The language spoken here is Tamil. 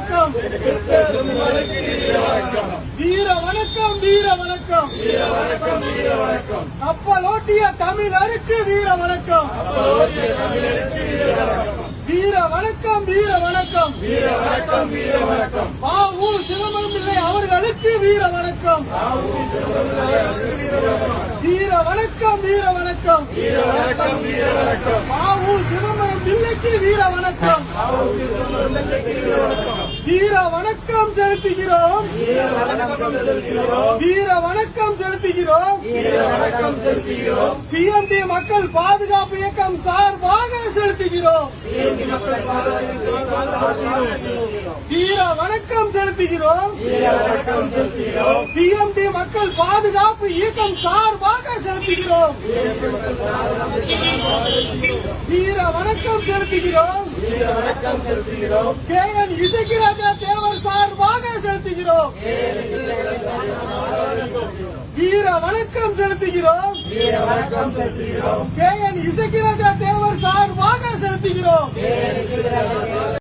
வணக்கம். வீர வணக்கம் வீர வணக்கம். கப்பலோட்டிய தமிழருக்கு வீர வணக்கம். வீர வணக்கம் வீர வணக்கம். பாவு சிதம்பரம் பிள்ளை அவர்களுக்கு வீர வணக்கம். வீர வணக்கம் வீர வணக்கம். பாவு சிதம்பரம் பிள்ளைக்கு வீர வணக்கம். வீர வணக்கம் செலுத்துகிறோம். வீர வணக்கம் செலுத்துகிறோம். பிஎம்டி மக்கள் பாதுகாப்பு இயக்கம் சார்பாக செலுத்துகிறோம். வீர வணக்கம் செலுத்துகிறோம். பிஎம்டி மக்கள் பாதுகாப்பு இயக்கம் சார்பாக செலுத்துகிறோம். வீர வணக்கம் செலுத்துகிறோம். கே என் சார்பாக செலுத்துகிறோம் வீர வணக்கம் செலுத்துகிறோம். கே என் இசைக்கிராஜா தேவர் சார்பாக செலுத்துகிறோம்.